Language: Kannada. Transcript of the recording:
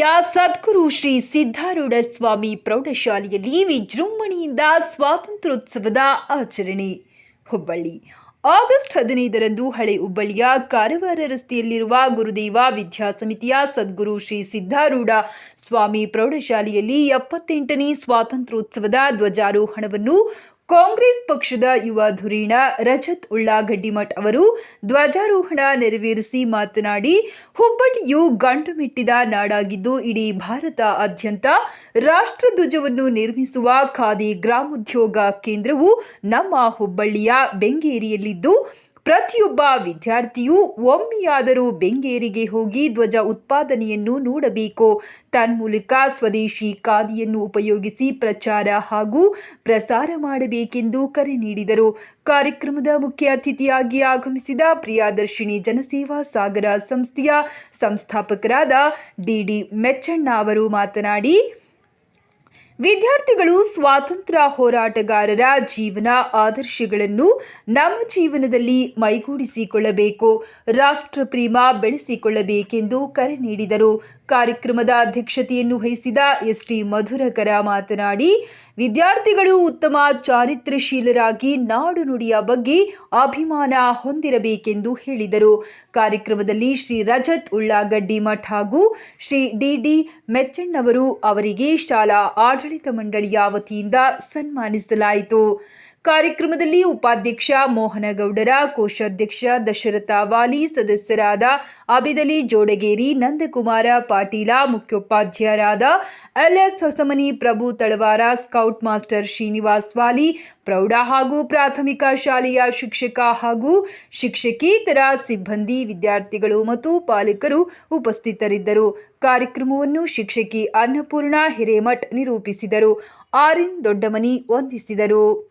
ಹುಬ್ಬಳ್ಳಿಯ ಸದ್ಗುರು ಶ್ರೀ ಸಿದ್ಧಾರೂಢ ಸ್ವಾಮಿ ಪ್ರೌಢಶಾಲೆಯಲ್ಲಿ ವಿಜೃಂಭಣೆಯಿಂದ ಸ್ವಾತಂತ್ರ್ಯೋತ್ಸವದ ಆಚರಣೆ. ಹುಬ್ಬಳ್ಳಿ ಆಗಸ್ಟ್ ಹದಿನೈದರಂದು ಹಳೆ ಹುಬ್ಬಳ್ಳಿಯ ಕಾರವಾರ ರಸ್ತೆಯಲ್ಲಿರುವ ಗುರುದೇವ ವಿದ್ಯಾ ಸಮಿತಿಯ ಸದ್ಗುರು ಶ್ರೀ ಸಿದ್ಧಾರೂಢ ಸ್ವಾಮಿ ಪ್ರೌಢಶಾಲೆಯಲ್ಲಿ ಎಪ್ಪತ್ತೆಂಟನೇ ಸ್ವಾತಂತ್ರ್ಯೋತ್ಸವದ ಧ್ವಜಾರೋಹಣವನ್ನು ಕಾಂಗ್ರೆಸ್ ಪಕ್ಷದ ಯುವ ಧುರೀಣ ರಜತ್ ಉಳ್ಳಾಗಡ್ಡಿಮಠ್ ಅವರು ಧ್ವಜಾರೋಹಣ ನೆರವೇರಿಸಿ ಮಾತನಾಡಿ, ಹುಬ್ಬಳ್ಳಿಯು ಗಂಟು ಮೆಟ್ಟಿದ ನಾಡಾಗಿದ್ದು ಇಡೀ ಭಾರತ ಆದ್ಯಂತ ರಾಷ್ಟ್ರಧ್ವಜವನ್ನು ನಿರ್ಮಿಸುವ ಖಾದಿ ಗ್ರಾಮೋದ್ಯೋಗ ಕೇಂದ್ರವು ನಮ್ಮ ಹುಬ್ಬಳ್ಳಿಯ ಬೆಂಗೇರಿಯಲ್ಲಿದ್ದು ಪ್ರತಿಯೊಬ್ಬ ವಿದ್ಯಾರ್ಥಿಯು ಒಮ್ಮೆಯಾದರೂ ಬೆಂಗೇರಿಗೆ ಹೋಗಿ ಧ್ವಜ ಉತ್ಪಾದನೆಯನ್ನು ನೋಡಬೇಕು. ತನ್ಮೂಲಕ ಸ್ವದೇಶಿ ಖಾದಿಯನ್ನು ಉಪಯೋಗಿಸಿ ಪ್ರಚಾರ ಹಾಗೂ ಪ್ರಸಾರ ಮಾಡಬೇಕೆಂದು ಕರೆ ನೀಡಿದರು. ಕಾರ್ಯಕ್ರಮದ ಮುಖ್ಯ ಅತಿಥಿಯಾಗಿ ಆಗಮಿಸಿದ ಪ್ರಿಯದರ್ಶಿನಿ ಜನಸೇವಾ ಸಾಗರ ಸಂಸ್ಥೆಯ ಸಂಸ್ಥಾಪಕರಾದ ಡಿಡಿ ಮೆಚ್ಚಣ್ಣ ಅವರು ಮಾತನಾಡಿ ವಿದ್ಯಾರ್ಥಿಗಳು ಸ್ವಾತಂತ್ರ್ಯ ಹೋರಾಟಗಾರರ ಜೀವನ ಆದರ್ಶಗಳನ್ನು ನಮ್ಮ ಜೀವನದಲ್ಲಿ ಮೈಗೂಡಿಸಿಕೊಳ್ಳಬೇಕು. ರಾಷ್ಟ್ರಪ್ರೇಮ ಬೆಳೆಸಿಕೊಳ್ಳಬೇಕೆಂದು ಕರೆ ನೀಡಿದರು. ಕಾರ್ಯಕ್ರಮದ ಅಧ್ಯಕ್ಷತೆಯನ್ನು ವಹಿಸಿದ ಎಸ್ಟಿ ಮಧುರಕರ ಮಾತನಾಡಿ, ವಿದ್ಯಾರ್ಥಿಗಳು ಉತ್ತಮ ಚಾರಿತ್ರ್ಯಶೀಲರಾಗಿ ನಾಡು ನುಡಿಯ ಬಗ್ಗೆ ಅಭಿಮಾನ ಹೊಂದಿರಬೇಕೆಂದು ಹೇಳಿದರು. ಕಾರ್ಯಕ್ರಮದಲ್ಲಿ ಶ್ರೀ ರಜತ್ ಉಳ್ಳಾಗಡ್ಡಿ ಮಠ್ ಹಾಗೂ ಶ್ರೀ ಡಿಡಿ ಮೆಚ್ಚಣ್ಣವರು ಅವರಿಗೆ ಶಾಲಾ ಆಡಳಿತ ಮಂಡಳಿಯ ವತಿಯಿಂದ ಸನ್ಮಾನಿಸಲಾಯಿತು. ಕಾರ್ಯಕ್ರಮದಲ್ಲಿ ಉಪಾಧ್ಯಕ್ಷ ಮೋಹನಗೌಡರ, ಕೋಶಾಧ್ಯಕ್ಷ ದಶರಥ ವಾಲಿ, ಸದಸ್ಯರಾದ Abidali Jodageri, Nandakumar Patil, ಮುಖ್ಯೋಪಾಧ್ಯಾಯರಾದ L S Hosamani Prabhu Talawar, scout master Srinivas Vali, ಪ್ರೌಢ ಹಾಗೂ ಪ್ರಾಥಮಿಕ ಶಾಲೆಯ ಶಿಕ್ಷಕ ಹಾಗೂ ಶಿಕ್ಷಕೇತರ ಸಿಬ್ಬಂದಿ, ವಿದ್ಯಾರ್ಥಿಗಳು ಮತ್ತು ಪಾಲಕರು ಉಪಸ್ಥಿತರಿದ್ದರು. ಕಾರ್ಯಕ್ರಮವನ್ನು ಶಿಕ್ಷಕಿ ಅನ್ನಪೂರ್ಣ ಹಿರೇಮಠ್ ನಿರೂಪಿಸಿದರು. ಆರ್ಎನ್ ದೊಡ್ಡಮನಿ ವಂದಿಸಿದರು.